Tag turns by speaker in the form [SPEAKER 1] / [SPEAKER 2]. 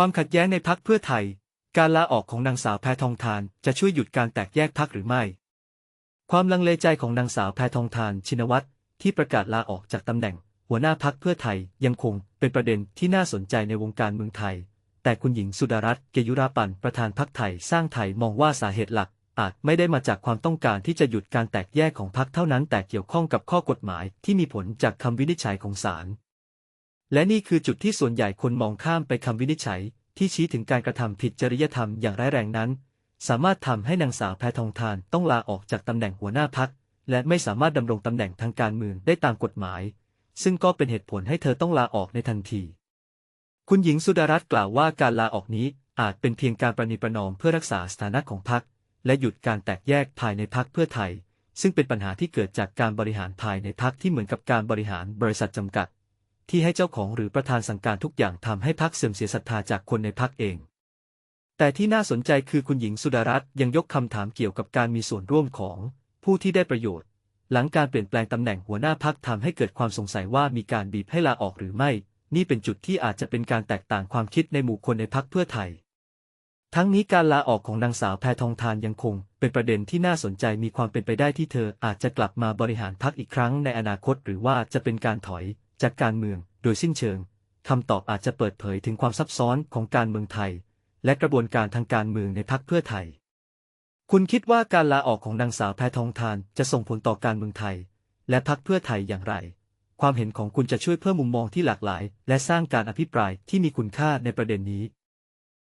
[SPEAKER 1] ความขัดแย้งในพักเพื่อไทย การลาออกของนางสาวแพทองทานจะช่วยหยุดการแตกแยกพักหรือไม่ ความลังเลใจของนางสาวแพทองทานชินวัตรที่ประกาศลาออกจากตำแหน่ง หัวหน้าพักเพื่อไทยยังคงเป็นประเด็นที่น่าสนใจในวงการเมืองไทย แต่คุณหญิงสุดารัตน์เกยุราปันประธานพักไทยสร้างไทยมองว่าสาเหตุหลักอาจไม่ได้มาจากความต้องการที่จะหยุดการแตกแยกของพักเท่านั้นแต่เกี่ยวข้องกับข้อกฎหมายที่มีผลจากคำวินิจฉัยของศาล และนี่คือจุดที่ส่วนใหญ่คนมองข้ามไปคำวินิจฉัย ที่ชี้ถึงการกระทำผิดจริยธรรมอย่างร้ายแรงนั้น สามารถทำให้นางสาวแพทองทานต้องลาออกจากตำแหน่งหัวหน้าพัก และไม่สามารถดำรงตำแหน่งทางการเมืองได้ตามกฎหมาย ซึ่งก็เป็นเหตุผลให้เธอต้องลาออกในทันที คุณหญิงสุดารัตน์กล่าวว่าการลาออกนี้อาจเป็นเพียงการประนีประนอมเพื่อรักษาสถานะของพรรคและหยุดการแตกแยกภายในพรรคเพื่อไทย ซึ่งเป็นปัญหาที่เกิดจากการบริหารภายในพรรคที่เหมือนกับการบริหารบริษัทจำกัด ที่ให้เจ้าของหรือประธานสั่งการทุกอย่างทำให้พรรคเสื่อมเสียศรัทธาจากคนในพรรคเอง แต่ที่น่าสนใจคือคุณหญิงสุดารัตน์ยังยกคำถามเกี่ยวกับการมีส่วนร่วมของผู้ที่ได้ประโยชน์ หลังการเปลี่ยนแปลงตำแหน่งหัวหน้าพักทำให้เกิดความสงสัยว่ามีการบีบให้ลาออกหรือไม่ นี่เป็นจุดที่อาจจะเป็นการแตกต่างความคิดในหมู่คนในพักเพื่อไทย ทั้งนี้การลาออกของนางสาวแพทองทานยังคง เป็นประเด็นที่น่าสนใจมีความเป็นไปได้ที่เธออาจจะกลับมาบริหารพักอีกครั้งในอนาคต หรือว่าจะเป็นการถอย จากการเมืองโดยสิ้นเชิงคำตอบอาจจะเปิดเผยถึงความซับซ้อนของการเมืองไทย และกระบวนการทางการเมืองในพักเพื่อไทย คุณคิดว่าการลาออกของนางสาวแพทองทานจะส่งผลต่อการเมืองไทย และพักเพื่อไทยอย่างไร ความเห็นของคุณจะช่วยเพิ่มมุมมองที่หลากหลาย และสร้างการอภิปรายที่มีคุณค่าในประเด็นนี้